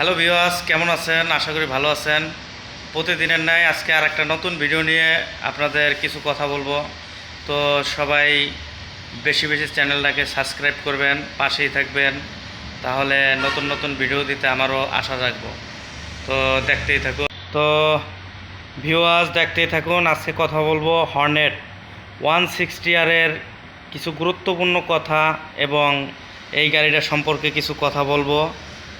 Hello ভিওয়াস কেমন আছেন? আশা করি ভালো আছেন। প্রতিদিনের ন্যায় আজকে আর একটা নতুন ভিডিও নিয়ে আপনাদের কিছু কথা বলব। তো সবাই বেশি বেশি চ্যানেলটাকে সাবস্ক্রাইব করবেন, পাশেই থাকবেন। তাহলে নতুন নতুন ভিডিও দিতে আমারও আশা রাখব। তো দেখতেই থাকুন। তো ভিউয়ার্স, দেখতেই থাকুন, আজকে কথা বলব হর্নেট ওয়ান সিক্সটি আরের কিছু গুরুত্বপূর্ণ কথা এবং এই গাড়িটা সম্পর্কে কিছু কথা বলব।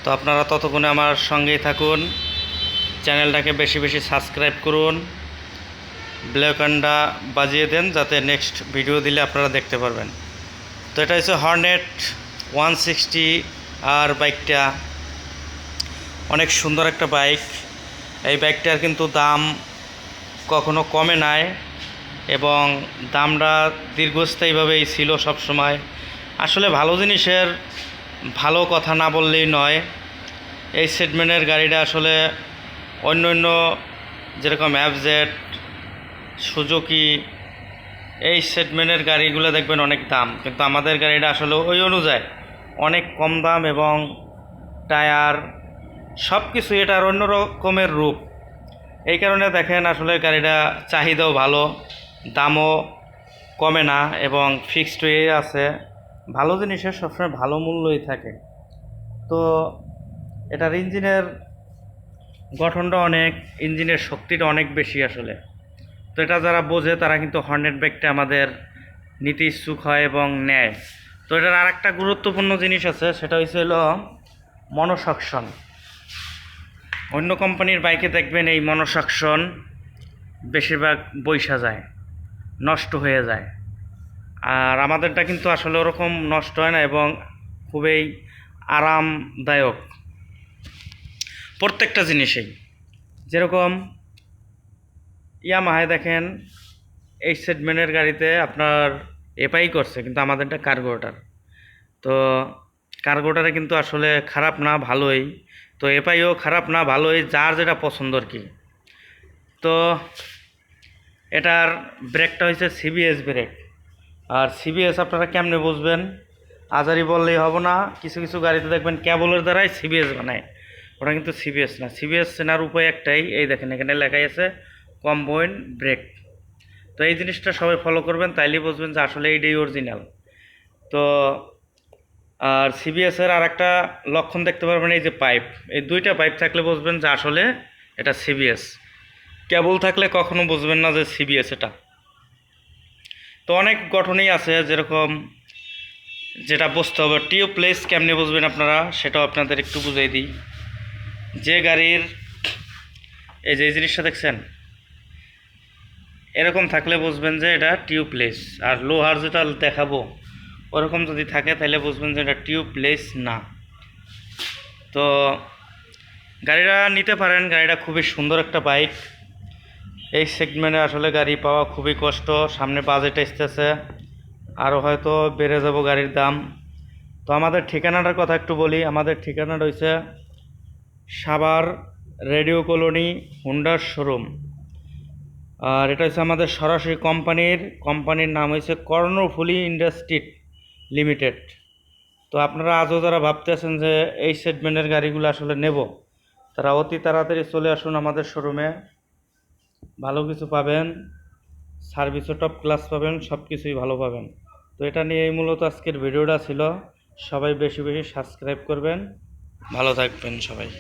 তো আপনারা ততক্ষণে আমার সঙ্গেই থাকুন। চ্যানেলটাকে বেশি বেশি সাবস্ক্রাইব করুন। ব্লেকন্ডা বাজিয়ে দেন যাতে নেক্সট ভিডিও দিলে আপনারা দেখতে পারবেন। তো এটা হচ্ছে হর্নেট ওয়ান সিক্সটি আর বাইকটা। অনেক সুন্দর একটা বাইক। এই বাইকটার কিন্তু দাম কখনো কমে নাই এবং দামটা দীর্ঘস্থায়ীভাবেই ছিল সব সময় আসলে ভালো জিনিসের ভালো কথা না বললেই নয়। এই সেগমেন্টের গাড়িটা আসলে অন্য অন্য যেরকম অ্যাপজেট সুজুকি এই সেগমেন্টের গাড়িগুলো দেখবেন অনেক দাম। কিন্তু আমাদের গাড়িটা আসলে ওই অনুযায়ী অনেক কম দাম এবং টায়ার সব কিছু এটার অন্য রকমের রূপ। এই কারণে দেখেন আসলে গাড়িটা চাহিদাও ভালো, দামও কমে না এবং ফিক্সড হয়ে আছে। ভালো জিনিসের সবসময় ভালো মূল্যই থাকে। তো এটার ইঞ্জিনের গঠনটা অনেক, ইঞ্জিনের শক্তিটা অনেক বেশি আসলে। তো এটা যারা বোঝে, তারা কিন্তু হর্নেট ব্যাগটা আমাদের নিতে ইচ্ছুক হয় এবং নেয়। তো এটার আর একটা গুরুত্বপূর্ণ জিনিস আছে, সেটা হচ্ছে হলো মনোসাকশন অন্য কোম্পানির বাইকে দেখবেন এই মনোসাকশন বেশিরভাগ বৈশা যায়, নষ্ট হয়ে যায়। আর আমাদেরটা কিন্তু আসলে ওরকম নষ্ট হয় না এবং খুবই আরামদায়ক। প্রত্যেকটা জিনিসেই। যেরকম ইয়ামাহায় দেখেন, এই সেগমেন্টের গাড়িতে আপনার এপাই করছে, কিন্তু আমাদের আমাদেরটা কার্গোটার তো কার্গোটারে কিন্তু আসলে খারাপ না, ভালোই। তো এপাইও খারাপ না, ভালোই, যার যেটা পছন্দ আর কি। তো এটার ব্রেকটা হচ্ছে সিবিএস ব্রেক আর সিবিএস আপনারা কেমনে বুঝবেন? আজারি বললেই হবে না, কিছু কিছু গাড়িতে দেখবেন ক্যাবলের দ্বারাই সিবিএস বানায়। ওটা কিন্তু সিবিএস না। সিবিএস চেনার উপায় একটাই, এই দেখেন এখানে লেখাই আছে কম্বোয়েন্ট ব্রেক তো এই জিনিসটা সবাই ফলো করবেন, তাইলেই বুঝবেন যে আসলে এইটাই অরিজিনাল তো, আর সিবিএসের আর একটা লক্ষণ দেখতে পারবেন, এই যে পাইপ এই দুইটা পাইপ থাকলে বুঝবেন যে আসলে এটা সিবিএস কেবল থাকলে কখনো বুঝবেন না যে সিবিএস এটা। তো অনেক গঠনই আছে, যেরকম যেটা বুঝতে হবে। টিউ প্লেস কেমনে বুঝবেন আপনারা, সেটাও আপনাদের একটু বুঝিয়ে দিই। যে গাড়ির, এই যে, এই জিনিসটা দেখছেন? এরকম থাকলে বুঝবেন যে এটা টিউবলেস আর লোহার যেটা দেখাবো, ওরকম যদি থাকে তাহলে বুঝবেন যে এটা টিউবলেস না। তো, গাড়িটা নিতে পারেন, গাড়িটা খুবই সুন্দর একটা বাইক এই সেগমেন্টে আসলে গাড়ি পাওয়া খুবই কষ্ট, সামনে বাজেট আসতেছে আরও হয়তো বেড়ে যাব গাড়ির দাম। তো আমাদের ঠিকানাটার কথা একটু বলি, আমাদের ঠিকানাটা হচ্ছে সাভার রেডিও কলোনি, হুন্ডার শোরুম। আর এটা হচ্ছে আমাদের সরাসরি কোম্পানির কোম্পানির নাম হয়েছে কর্ণফুলি ইন্ডাস্ট্রি লিমিটেড। তো আপনারা আজও যারা ভাবতেছেন যে এই সেগমেন্টের গাড়িগুলো আসলে নেব, তারা অতি তাড়াতাড়ি চলে আসুন আমাদের শোরুমে। ভালো কিছু পাবেন, সার্ভিসও টপ ক্লাস পাবেন, সব কিছুই ভালো পাবেন। তো এটা নিয়েই মূলত আজকের ভিডিওটা ছিল। সবাই বেশি বেশি সাবস্ক্রাইব করবেন। ভালো থাকবেন সবাই।